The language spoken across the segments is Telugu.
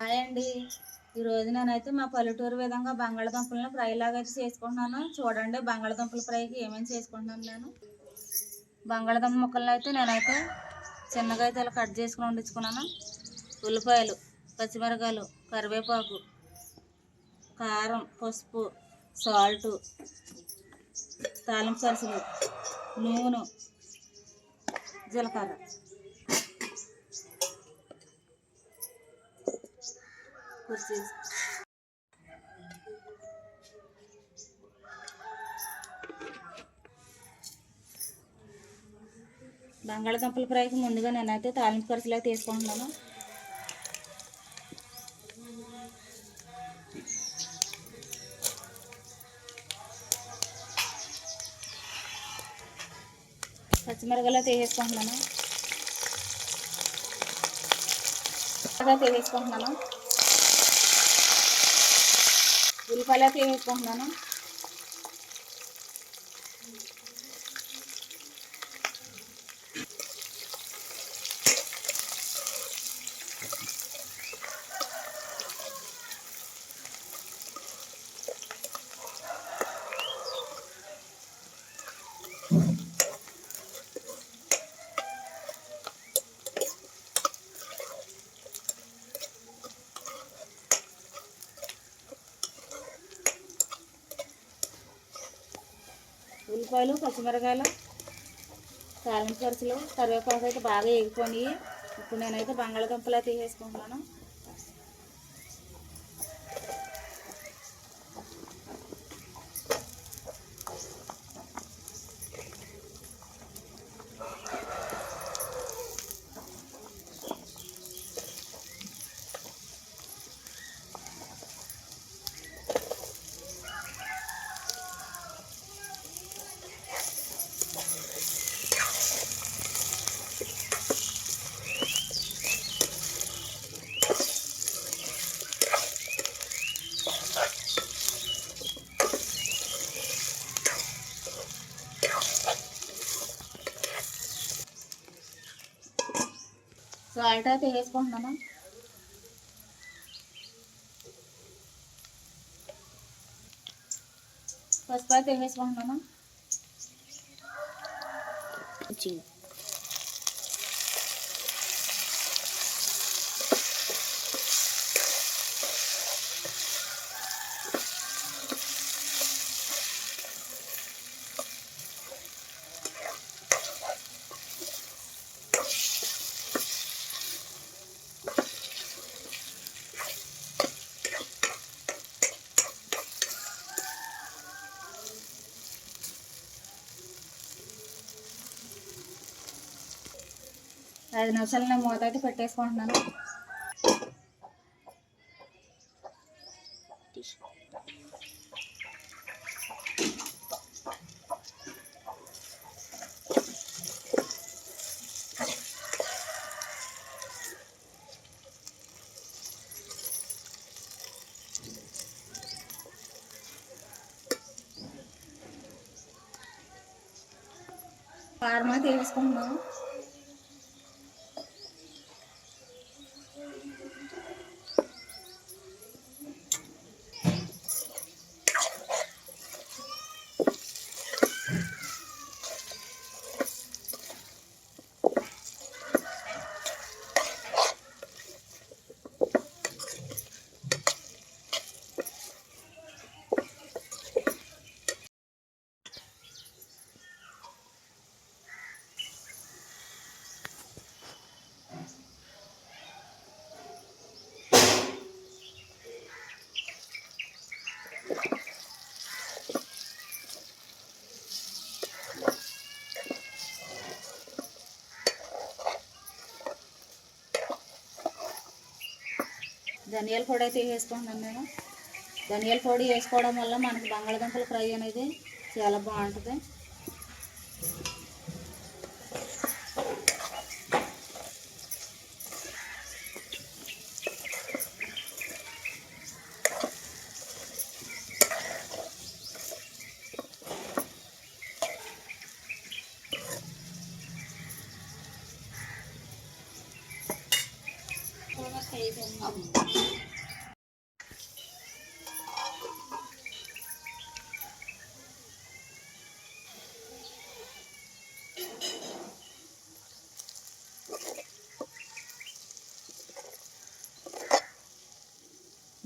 హాయ్ అండి. ఈరోజు నేనైతే మా పల్లెటూరు విధంగా బంగాళదుంపలను ఫ్రై లాగా అయితే చేసుకుంటున్నాను. చూడండి బంగాళదుంపల ఫ్రైకి ఏమేమి చేసుకుంటున్నాను నేను. బంగాళదుంప ముక్కలను అయితే నేనైతే చిన్నగా అయితే ఇలా కట్ చేసుకుని వండించుకున్నాను. ఉల్లిపాయలు పచ్చిమిరకాయలు కరివేపాకు కారం పసుపు సాల్టు తాలింపు సరుసులు నూనె జీలకర్ర. కుర్చీ బంగాళదుంపల ఫ్రైకి ముందుగా నేనైతే తాలింపు కరుసులో తీసుకుంటున్నాను. పచ్చిమిరపకాయలు తీసేసుకుంటున్నాను. తీసేసుకుంటున్నాను. ఉల్లిపాయలు తీసేసుకుంటున్నాను ఉల్లిపాయలు పచ్చిమిరకాయలు తాలింపు సరుసులు కరివేపాకు అయితే బాగా ఎగిపోయి ఇప్పుడు నేనైతే బంగాళదుంపలు అయితే తీసేసుకుంటున్నాను. అయితే వేసుకుంటున్నాను పసుపు అయితే వేసుకుంటున్నాను ఐదు నిమిషాలు నేను మూత అయితే పెట్టేసుకుంటున్నాను. కారం అయితే ధనియాల పొడి అయితే వేసుకుంటున్నాను నేను ధనియాల పొడి వేసుకోవడం వల్ల మనకి బంగాళదుంపల ఫ్రై అనేది చాలా బాగుంటుంది.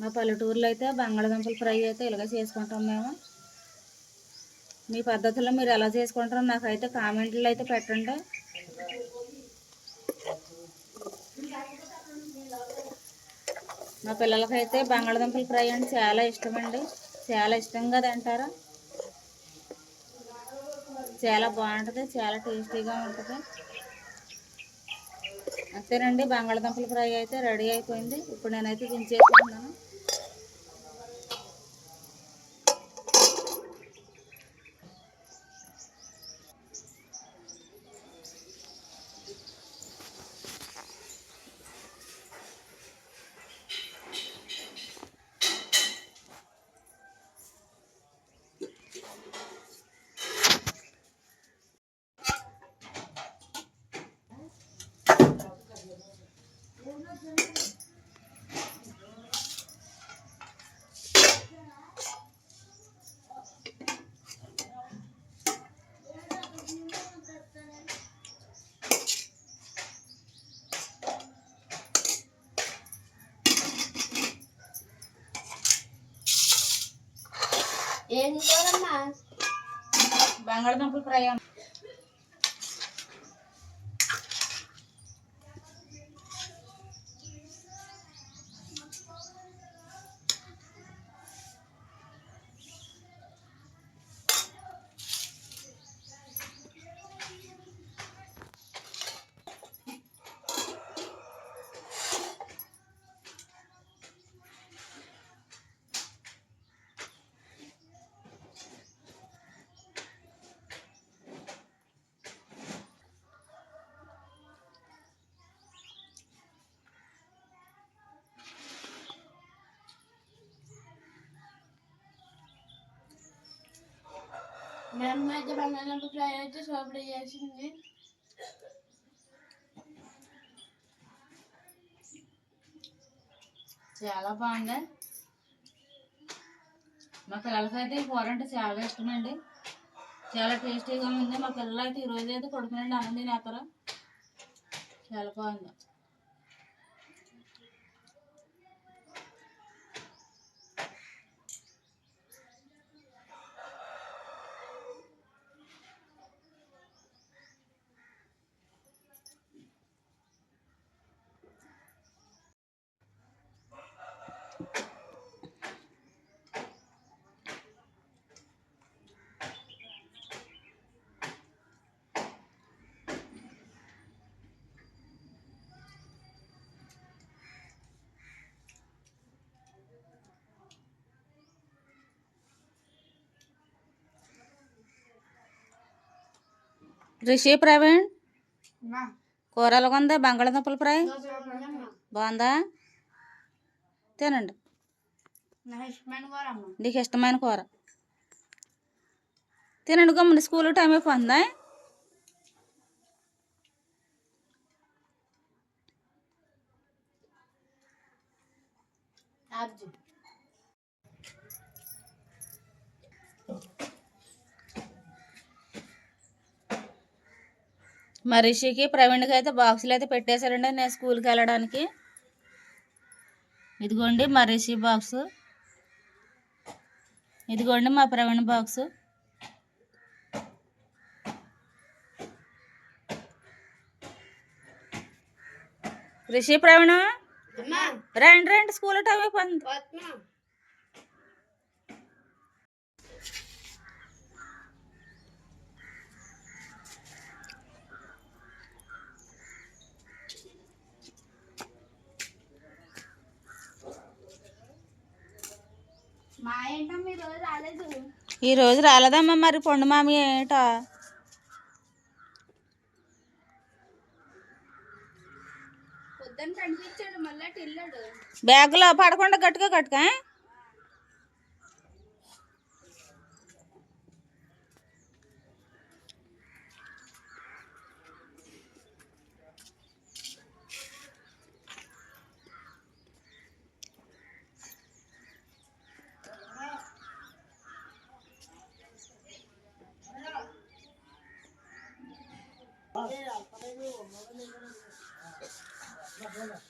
మా పల్లెటూరులో అయితే బంగాళదుంపలు ఫ్రై అయితే ఇలాగ చేసుకుంటాం మేము. మీ పద్ధతిలో మీరు ఎలా చేసుకుంటారో నాకైతే కామెంట్లు అయితే పెట్టండి. మా పిల్లలకైతే బంగాళదుంపల ఫ్రై అంటే చాలా ఇష్టమండి. చాలా ఇష్టంగా తింటారు చాలా బాగుంటుంది చాలా టేస్టీగా ఉంటుంది. అంతేనండి బంగాళదుంపల ఫ్రై అయితే రెడీ అయిపోయింది. ఇప్పుడు నేనైతే దించేసుకుంటున్నాను ఏం కూరమ్మా బంగాళదుంపల ఫ్రై అమ్మ. మా అమ్మ అయితే బంగాళదుంప ఫ్రై అయితే సోపడి చేసింది. చాలా బాగుంది. మా పిల్లలకైతే ఈ కూర అంటే చాలా ఇష్టమండి. చాలా టేస్టీగా ఉంది. మా పిల్లలు అయితే ఈరోజు అయితే కొడుకునండి అన్నం తినేస్తారు. చాలా బాగుంది. రిషి ప్రవీణ్? కూర ఎలాగ ఉంది బంగాళదుంపల ఫ్రై? బాగుందా? తినండి. నాకు ఇష్టమైన కూర? తినండి గమ్మున స్కూల్ టైం అయిపోతుందా అర్జు మా రిషికి ప్రవీణ్కి అయితే బాక్సులు అయితే పెట్టేశారండి. నేను స్కూల్కి వెళ్ళడానికి. ఇదిగోండి మా రిషి బాక్సు. ఇదిగోండి మా ప్రవీణ్ బాక్సు. రిషి ప్రవీణ్? రండి రండి స్కూల్ టైం అయిపోతుంది వస్తున్నా మా ఏంటమ్మా ఈరోజు రాలేదు ఈ రోజు రాలేదమ్మా మరి పొండు మామి ఏటా. బ్యాగులో పడకుండా గట్టిగా కట్టుకా? Hindi lang, patay mo. Maganda ko na.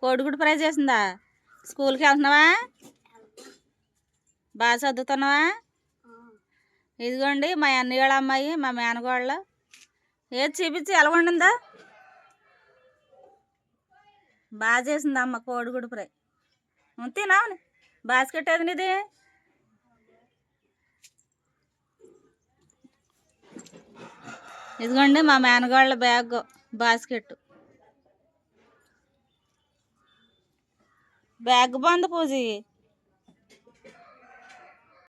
కోడిగుడ్డు ఫ్రై చేసిందా? స్కూల్కి వెళ్తున్నావా? బాగా చదువుతున్నావా ఇదిగోండి మా అన్నయ్య అమ్మాయి మా మేనగోళ్ళు. ఏది చూపించి ఎలా వండిందా బాగా చేసింది అమ్మ కోడిగుడ్డు ఫ్రై. ఉంతేనా బాస్కెట్ ఏది ఇది ఇదిగోండి మా మేనగాళ్ళ బ్యాగ్ బాస్కెట్ బ్యాగ్ బాగుంది పూజీ